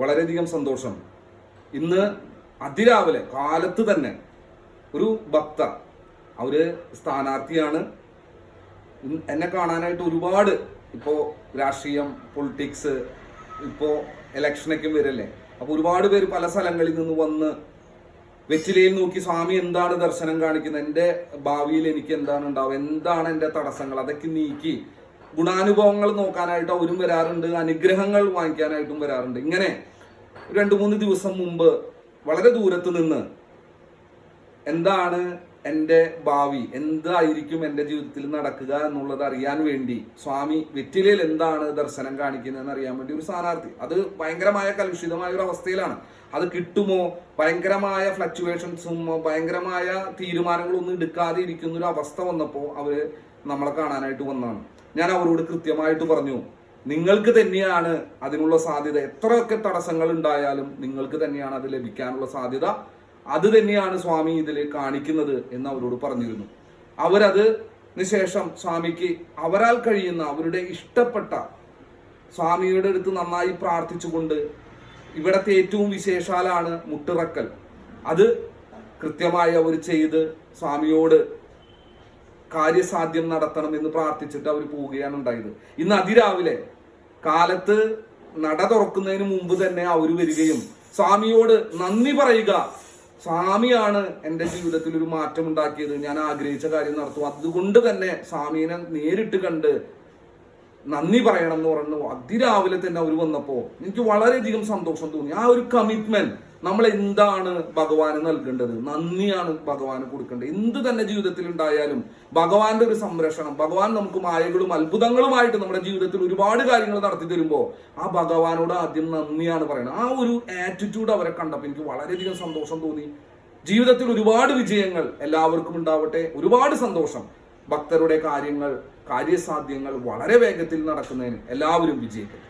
വളരെയധികം സന്തോഷം. ഇന്ന് അതിരാവിലെ കാലത്ത് തന്നെ ഒരു ഭക്ത അവർ സ്ഥാനാർത്ഥിയാണ്. എന്നെ കാണാനായിട്ട് ഒരുപാട് ഇപ്പോൾ രാഷ്ട്രീയം പൊളിറ്റിക്സ് ഇപ്പോൾ ഇലക്ഷനൊക്കെ വരല്ലേ? അപ്പോൾ ഒരുപാട് പേര് പല സ്ഥലങ്ങളിൽ നിന്ന് വന്ന് വെറ്റിലയിൽ നോക്കി സ്വാമി എന്താണ് ദർശനം കാണിക്കുന്നത്? എന്റെ ഭാവിയിൽ എനിക്ക് എന്താണ് ഉണ്ടാവുക? എന്താണ് എന്റെ തടസ്സങ്ങൾ? അതൊക്കെ നീക്കി ഗുണാനുഭവങ്ങൾ നോക്കാനായിട്ട് അവരും വരാറുണ്ട് അനുഗ്രഹങ്ങൾ വാങ്ങിക്കാനായിട്ടും വരാറുണ്ട്. ഇങ്ങനെ രണ്ടു മൂന്ന് ദിവസം മുമ്പ് വളരെ ദൂരത്ത് നിന്ന് എന്താണ് എന്റെ ഭാവി എന്തായിരിക്കും എന്റെ ജീവിതത്തിൽ നടക്കുക എന്നുള്ളത് അറിയാൻ വേണ്ടി സ്വാമി വെറ്റിലയിൽ എന്താണ് ദർശനം കാണിക്കുന്നതെന്ന് അറിയാൻ വേണ്ടി ഒരു സ്ഥാനാർത്ഥി. അത് ഭയങ്കരമായ കലുഷിതമായ ഒരു അവസ്ഥയിലാണ്. അത് കിട്ടുമോ? ഭയങ്കരമായ ഫ്ലക്ച്വേഷൻസും ഭയങ്കരമായ തീരുമാനങ്ങളൊന്നും എടുക്കാതെ ഇരിക്കുന്ന ഒരു അവസ്ഥ വന്നപ്പോൾ അവർ നമ്മളെ കാണാനായിട്ട് വന്നതാണ്. ഞാൻ അവരോട് കൃത്യമായിട്ട് പറഞ്ഞു നിങ്ങൾക്ക് തന്നെയാണ് അതിനുള്ള സാധ്യത. എത്രയൊക്കെ തടസ്സങ്ങൾ ഉണ്ടായാലും നിങ്ങൾക്ക് തന്നെയാണ് അത് ലഭിക്കാനുള്ള സാധ്യത. അത് തന്നെയാണ് സ്വാമി ഇതിൽ കാണിക്കുന്നത് എന്ന് അവരോട് പറഞ്ഞിരുന്നു. അവരത് ശേഷം സ്വാമിക്ക് അവരാൽ കഴിയുന്ന അവരുടെ ഇഷ്ടപ്പെട്ട സ്വാമിയുടെ അടുത്ത് നന്നായി പ്രാർത്ഥിച്ചുകൊണ്ട് ഇവിടത്തെ ഏറ്റവും വിശേഷാലാണ് മുട്ടിറക്കൽ. അത് കൃത്യമായി അവർ ചെയ്ത് സ്വാമിയോട് കാര്യസാധ്യം നടത്തണം എന്ന് പ്രാർത്ഥിച്ചിട്ട് അവർ പോവുകയാണ് ഉണ്ടായത്. ഇന്ന് അതിരാവിലെ കാലത്ത് നട തുറക്കുന്നതിന് മുമ്പ് തന്നെ അവർ വരികയും സ്വാമിയോട് നന്ദി പറയുക സ്വാമിയാണ് എന്റെ ജീവിതത്തിൽ ഒരു മാറ്റം ഉണ്ടാക്കിയത് ഞാൻ ആഗ്രഹിച്ച കാര്യം നടത്തും. അതുകൊണ്ട് തന്നെ സ്വാമീനെ നേരിട്ട് കണ്ട് നന്ദി പറയണം എന്ന് പറഞ്ഞു അതിരാവിലെ തന്നെ അവർ വന്നപ്പോൾ എനിക്ക് വളരെയധികം സന്തോഷം തോന്നി. ആ ഒരു കമ്മിറ്റ്മെന്റ് നമ്മൾ എന്താണ് ഭഗവാന് നൽകേണ്ടത്? നന്ദിയാണ് ഭഗവാന് കൊടുക്കേണ്ടത്. എന്ത് തന്നെ ജീവിതത്തിൽ ഉണ്ടായാലും ഭഗവാന്റെ ഒരു സംരക്ഷണം ഭഗവാൻ നമുക്ക് മായകളും അത്ഭുതങ്ങളുമായിട്ട് നമ്മുടെ ജീവിതത്തിൽ ഒരുപാട് കാര്യങ്ങൾ നടത്തി തരുമ്പോൾ ആ ഭഗവാനോട് ആദ്യം നന്ദിയാണ് പറയുന്നത് ആ ഒരു ആറ്റിറ്റ്യൂഡ് അവരെ കണ്ടപ്പോൾ എനിക്ക് വളരെയധികം സന്തോഷം തോന്നി. ജീവിതത്തിൽ ഒരുപാട് വിജയങ്ങൾ എല്ലാവർക്കും ഉണ്ടാവട്ടെ. ഒരുപാട് സന്തോഷം. ഭക്തരുടെ കാര്യങ്ങൾ കാര്യസാധ്യങ്ങൾ വളരെ വേഗത്തിൽ നടക്കുന്നതിന് എല്ലാവരും വിജയിക്കും.